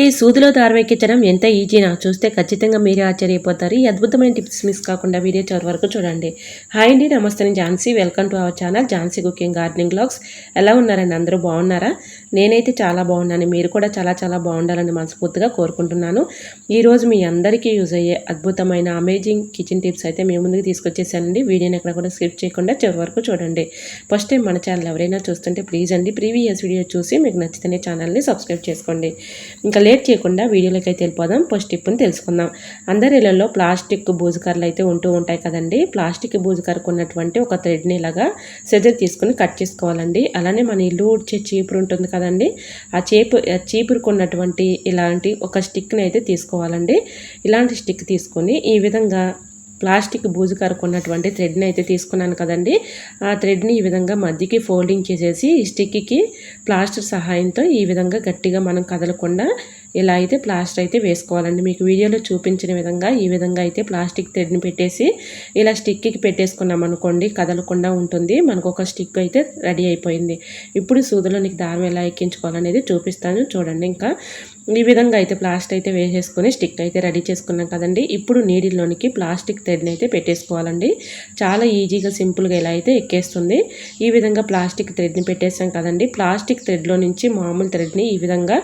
ఈ సూదిలో దారం ఎక్కించడం ఎంత ఈజీనా? చూస్తే ఖచ్చితంగా మీరే ఆశ్చర్యపోతారు. ఈ అద్భుతమైన టిప్స్ మిస్ కాకుండా వీడియో చివరి వరకు చూడండి. హాయ్ అండి నమస్తే. నేను Jhansi. Welcome to our channel Jhansi cooking gardening blogs ఎలా ఉన్నారండి అందరూ? బాగున్నారా? నేనైతే చాలా బాగున్నాను. మీరు కూడా చాలా చాలా బాగుండాలని మనస్ఫూర్తిగా కోరుకుంటున్నాను. ఈరోజు మీ అందరికీ యూజ్ అయ్యే అద్భుతమైన అమేజింగ్ కిచెన్ టిప్స్ అయితే మీ ముందుకు తీసుకొచ్చేసానండి. వీడియోని ఎక్కడ కూడా స్కిప్ చేయకుండా చివరి వరకు చూడండి. ఫస్ట్ టైం మన ఛానల్ ఎవరైనా చూస్తుంటే ప్లీజ్ అండి ప్రీవియస్ వీడియో చూసి మీకు నచ్చితేనే ఛానల్ని సబ్స్క్రైబ్ చేసుకోండి. ఇంకా లేట్ చేయకుండా వీడియోలోకి అయితే వెళ్ళిపోదాం. ఫస్ట్ టిప్ని తెలుసుకుందాం. అందరి ఇళ్ళలో ప్లాస్టిక్ బూజుకర్రలు అయితే ఉంటూ ఉంటాయి కదండి. ప్లాస్టిక్ బూజుకర్రకు ఉన్నటువంటి ఒక థ్రెడ్ని ఇలాగా సెజర్ తీసుకుని కట్ చేసుకోవాలండి. అలానే మన ఇల్లు ఊడ్చే చీపురు ఉంటుంది కదండి. ఆ చీపు చీపురుకున్నటువంటి చీపురుకు ఉన్నటువంటి ఇలాంటి ఒక స్టిక్ని అయితే తీసుకోవాలండి. ఇలాంటి స్టిక్ తీసుకొని ఈ విధంగా ప్లాస్టిక్ బూజు కరుకున్నటువంటి థ్రెడ్ని అయితే తీసుకున్నాను కదండి. ఆ థ్రెడ్ని ఈ విధంగా మధ్యకి ఫోల్డింగ్ చేసేసి స్టిక్కి ప్లాస్టర్ సహాయంతో ఈ విధంగా గట్టిగా మనం కదలకుండా ఇలా అయితే ప్లాస్టర్ అయితే వేసుకోవాలండి. మీకు వీడియోలో చూపించిన విధంగా ఈ విధంగా అయితే ప్లాస్టిక్ థ్రెడ్ని పెట్టేసి ఇలా స్టిక్కి పెట్టేసుకున్నాం అనుకోండి కదలకుండా ఉంటుంది. మనకు ఒక స్టిక్ అయితే రెడీ అయిపోయింది. ఇప్పుడు సూదులోనికి దారం ఎలా ఎక్కించుకోవాలనేది చూపిస్తాను. చూడండి ఇంకా. ఈ విధంగా అయితే ప్లాస్టర్ అయితే వేసేసుకొని స్టిక్ అయితే రెడీ చేసుకున్నాం కదండి. ఇప్పుడు నీడిల్లోనికి ప్లాస్టిక్ థ్రెడ్ని అయితే పెట్టేసుకోవాలండి. చాలా ఈజీగా సింపుల్గా ఇలా అయితే ఎక్కేస్తుంది. ఈ విధంగా ప్లాస్టిక్ థ్రెడ్ని పెట్టేసాం కదండి. ప్లాస్టిక్ థ్రెడ్లో నుంచి మామూలు థ్రెడ్ని ఈ విధంగా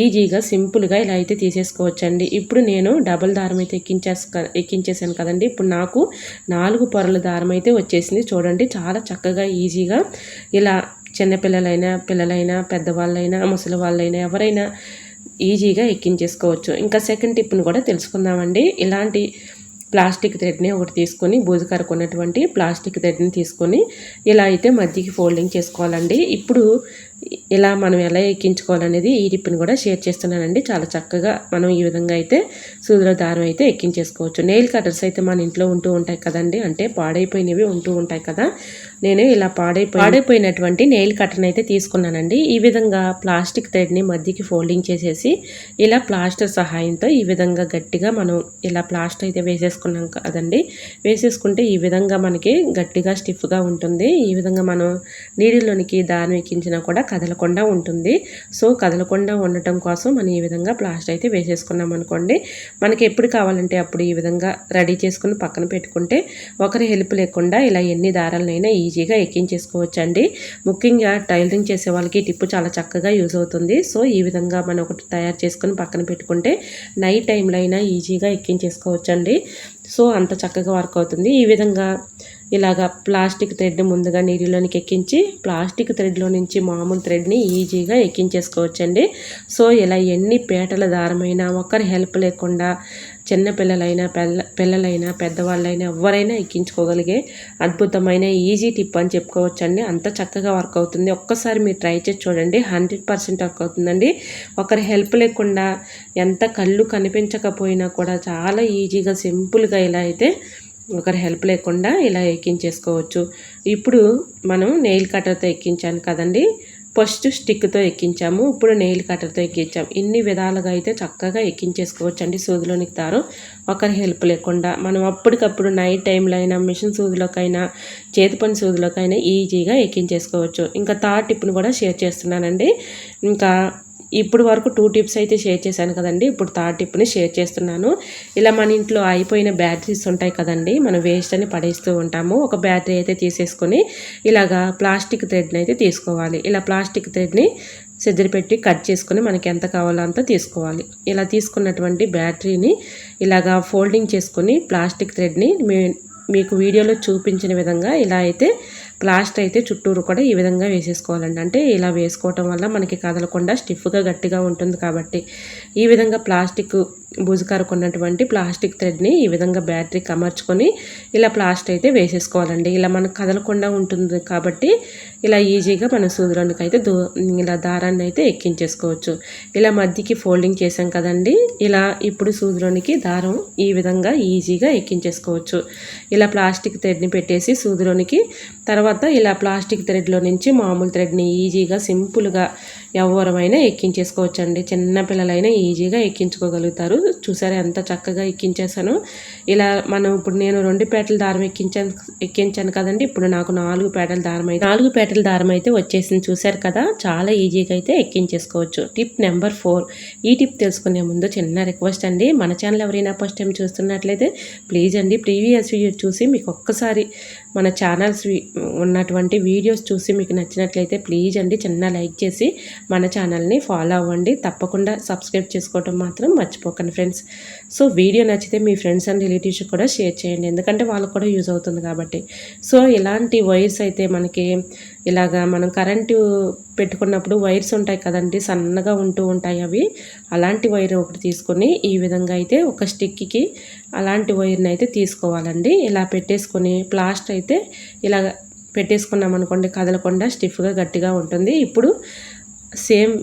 ఈజీగా సింపుల్గా ఇలా అయితే తీసేసుకోవచ్చండి. ఇప్పుడు నేను డబుల్ దారం అయితే ఎక్కించేసు ఎక్కించేసాను కదండి. ఇప్పుడు నాకు నాలుగు పొరల దారం అయితే వచ్చేసింది. చూడండి చాలా చక్కగా ఈజీగా ఇలా చిన్నపిల్లలైనా పిల్లలైనా పెద్దవాళ్ళైనా ముసలి వాళ్ళైనా ఎవరైనా ఈజీగా ఎక్కించేసుకోవచ్చు. ఇంకా సెకండ్ టిప్ని కూడా తెలుసుకుందామండి. ఇలాంటి ప్లాస్టిక్ థ్రెడ్ని ఒకటి తీసుకొని బూజు కరుకున్నటువంటి ప్లాస్టిక్ థ్రెడ్ని తీసుకొని ఇలా అయితే మధ్యకి ఫోల్డింగ్ చేసుకోవాలండి. ఇప్పుడు ఇలా మనం ఎలా ఎక్కించుకోవాలనేది ఈ టిప్ని కూడా షేర్ చేస్తున్నానండి. చాలా చక్కగా మనం ఈ విధంగా అయితే సూదుల దారం అయితే ఎక్కించేసుకోవచ్చు. నెయిల్ కటర్స్ అయితే మన ఇంట్లో ఉంటూ ఉంటాయి కదండి. అంటే పాడైపోయినవి ఉంటూ ఉంటాయి కదా. నేను ఇలా పాడైపోయి పాడైపోయినటువంటి నెయిల్ కట్టర్ని అయితే తీసుకున్నానండి. ఈ విధంగా ప్లాస్టిక్ థ్రెడ్ని మధ్యకి ఫోల్డింగ్ చేసేసి ఇలా ప్లాస్టర్ సహాయంతో ఈ విధంగా గట్టిగా మనం ఇలా ప్లాస్టర్ అయితే వేసేసుకున్నాం కదండి. వేసేసుకుంటే ఈ విధంగా మనకి గట్టిగా స్టిఫ్గా ఉంటుంది. ఈ విధంగా మనం నీడిలోనికి దాని ఎక్కించినా కూడా కదలకుండా ఉంటుంది. సో కదలకుండా ఉండటం కోసం మనం ఈ విధంగా ప్లాస్టర్ అయితే వేసేసుకున్నాం అనుకోండి. మనకి ఎప్పుడు కావాలంటే అప్పుడు ఈ విధంగా రెడీ చేసుకుని పక్కన పెట్టుకుంటే ఒకరి హెల్ప్ లేకుండా ఇలా ఎన్ని దారాలనైనా ఈజీగా ఎక్కించేసుకోవచ్చండి. ముఖ్యంగా టైలరింగ్ చేసే వాళ్ళకి టిప్పు చాలా చక్కగా యూజ్ అవుతుంది. సో ఈ విధంగా మనం ఒకటి తయారు చేసుకుని పక్కన పెట్టుకుంటే నైట్ టైంలో అయినా ఈజీగా ఎక్కించేసుకోవచ్చండి. సో అంత చక్కగా వర్క్ అవుతుంది. ఈ విధంగా ఇలాగా ప్లాస్టిక్ థ్రెడ్ ముందుగా నీటిలోనికి ఎక్కించి ప్లాస్టిక్ థ్రెడ్లో నుంచి మామూలు థ్రెడ్ని ఈజీగా ఎక్కించేసుకోవచ్చండి. సో ఇలా ఎన్ని పేటల దారమైనా ఒకరి హెల్ప్ లేకుండా చిన్నపిల్లలైనా పిల్ల పిల్లలైనా పెద్దవాళ్ళైనా ఎవరైనా ఎక్కించుకోగలిగే అద్భుతమైన ఈజీ టిప్ అని చెప్పుకోవచ్చండి. అంత చక్కగా వర్క్ అవుతుంది. ఒక్కసారి మీరు ట్రై చేసి చూడండి. హండ్రెడ్ పర్సెంట్ వర్క్ అవుతుందండి. ఒకరి హెల్ప్ లేకుండా ఎంత కళ్ళు కనిపించకపోయినా కూడా చాలా ఈజీగా సింపుల్గా ఇలా అయితే ఒకరి హెల్ప్ లేకుండా ఇలా ఎక్కించేసుకోవచ్చు. ఇప్పుడు మనం నెయిల్ కట్టర్తో ఎక్కించాను కదండి. ఫస్ట్ స్టిక్తో ఎక్కించాము. ఇప్పుడు నెయిల్ కట్టర్తో ఎక్కించాము ఇన్ని విధాలుగా అయితే చక్కగా ఎక్కించేసుకోవచ్చు అండి సూదిలోనికి తారు. ఒకరి హెల్ప్ లేకుండా మనం అప్పటికప్పుడు నైట్ టైంలో అయినా మిషన్ సూదిలోకైనా చేతి పని సూదిలోకైనా ఈజీగా ఎక్కించేసుకోవచ్చు. ఇంకా థర్డ్ టిప్ను కూడా షేర్ చేస్తున్నానండి. ఇంకా ఇప్పుడు వరకు టూ టిప్స్ అయితే షేర్ చేశాను కదండి. ఇప్పుడు థర్డ్ టిప్ని షేర్ చేస్తున్నాను. ఇలా మన ఇంట్లో అయిపోయిన బ్యాటరీస్ ఉంటాయి కదండి. మనం వేస్ట్ అని పడేస్తూ ఉంటాము. ఒక బ్యాటరీ అయితే తీసేసుకొని ఇలాగా ప్లాస్టిక్ థ్రెడ్ని అయితే తీసుకోవాలి. ఇలా ప్లాస్టిక్ థ్రెడ్ని సెద్దరి పెట్టి కట్ చేసుకొని మనకి ఎంత కావాలో అంత తీసుకోవాలి. ఇలా తీసుకున్నటువంటి బ్యాటరీని ఇలాగా ఫోల్డింగ్ చేసుకొని ప్లాస్టిక్ థ్రెడ్ని మీకు వీడియోలో చూపించిన విధంగా ఇలా అయితే ప్లాస్టర్ అయితే చుట్టూరు కూడా ఈ విధంగా వేసేసుకోవాలండి. అంటే ఇలా వేసుకోవటం వల్ల మనకి కదలకుండా స్టిఫ్గా గట్టిగా ఉంటుంది కాబట్టి ఈ విధంగా ప్లాస్టిక్ బూజుకారకు ఉన్నటువంటి ప్లాస్టిక్ థ్రెడ్ని ఈ విధంగా బ్యాటరీకి అమర్చుకొని ఇలా ప్లాస్ట్ అయితే వేసేసుకోవాలండి. ఇలా మనకు కదలకుండా ఉంటుంది కాబట్టి ఇలా ఈజీగా మన సూదులోనికి అయితే దో ఇలా దారాన్ని అయితే ఎక్కించేసుకోవచ్చు. ఇలా మధ్యకి ఫోల్డింగ్ చేసాం కదండి ఇలా ఇప్పుడు సూదులోనికి దారం ఈ విధంగా ఈజీగా ఎక్కించేసుకోవచ్చు. ఇలా ప్లాస్టిక్ థ్రెడ్ని పెట్టేసి సూదులోనికి తర్వాత ఇలా ప్లాస్టిక్ థ్రెడ్లో నుంచి మామూలు థ్రెడ్ని ఈజీగా సింపుల్గా ఎవరమైనా ఎక్కించేసుకోవచ్చండి. చిన్న పిల్లలైనా ఈజీగా ఎక్కించుకోగలుగుతారు. చూసారా ఎంత చక్కగా ఎక్కించేసాను ఇలా మనం ఇప్పుడు నేను రెండు పేటల దారం ఎక్కించాను ఎక్కించాను కదండి. ఇప్పుడు నాకు నాలుగు పేటల దారం అయితే నాలుగు పేటల దారం అయితే వచ్చేసింది. చూసారు కదా చాలా ఈజీగా అయితే ఎక్కించేసుకోవచ్చు. Tip number four. ఈ టిప్ తెలుసుకునే ముందు చిన్న రిక్వెస్ట్ అండి. మన ఛానల్ ఎవరైనా ఫస్ట్ టైం చూస్తున్నట్లయితే ప్లీజ్ అండి ప్రీవియస్ వీడియో చూసి మీకు ఒక్కసారి మన ఛానల్స్ ఉన్నటువంటి వీడియోస్ చూసి మీకు నచ్చినట్లయితే ప్లీజ్ అండి చిన్న లైక్ చేసి మన ఛానల్ని ఫాలో అవ్వండి. తప్పకుండా సబ్స్క్రైబ్ చేసుకోవటం మాత్రం మర్చిపోకండి ఫ్రెండ్స్ సో వీడియో నచ్చితే మీ ఫ్రెండ్స్ అండ్ రిలేటివ్స్ కూడా షేర్ చేయండి. ఎందుకంటే వాళ్ళకు కూడా యూజ్ అవుతుంది కాబట్టి. సో ఇలాంటి వైర్స్ అయితే మనకి ఇలాగా మనం కరెంటు పెట్టుకున్నప్పుడు వైర్స్ ఉంటాయి కదండి సన్నగా ఉంటూ ఉంటాయి అవి. అలాంటి వైర్ ఒకటి తీసుకొని ఈ విధంగా అయితే ఒక స్టిక్కి అలాంటి వైర్ని అయితే తీసుకోవాలండి. ఇలా పెట్టేసుకొని ప్లాస్ట్ అయితే ఇలా పెట్టేసుకున్నాం అనుకోండి కదలకుండా స్టిఫ్గా గట్టిగా ఉంటుంది. ఇప్పుడు సేమ్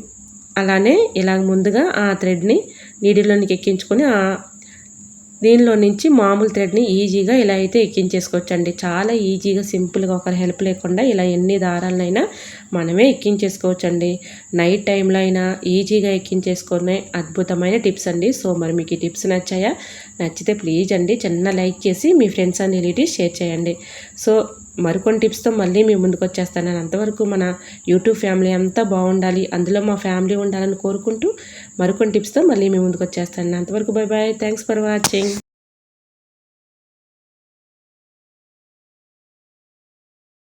అలానే ఇలా ముందుగా ఆ థ్రెడ్ని నీడిలోనికి ఎక్కించుకొని ఆ దీనిలో నుంచి మామూలు థ్రెడ్ని ఈజీగా ఇలా అయితే ఎక్కించేసుకోవచ్చండి. చాలా ఈజీగా సింపుల్గా ఒకరి హెల్ప్ లేకుండా ఇలా ఎన్ని దారాలనైనా మనమే ఎక్కించేసుకోవచ్చండి. నైట్ టైంలో అయినా ఈజీగా ఎక్కించేసుకునే అద్భుతమైన టిప్స్ అండి. సో మరి మీకు ఈ టిప్స్ నచ్చాయా? నచ్చితే ప్లీజ్ అండి చిన్న లైక్ చేసి మీ ఫ్రెండ్స్ అండ్ రిలేటివ్స్ షేర్ చేయండి. సో మరికొన్ని టిప్స్తో మళ్ళీ మీ ముందుకు వచ్చేస్తాను. అంతవరకు మన యూట్యూబ్ ఫ్యామిలీ అంతా బాగుండాలి. అందులో మా ఫ్యామిలీ ఉండాలని కోరుకుంటూ మరికొన్ని టిప్స్తో మళ్ళీ మీ ముందుకు వచ్చేస్తాను. అంతవరకు bye bye thanks for watching.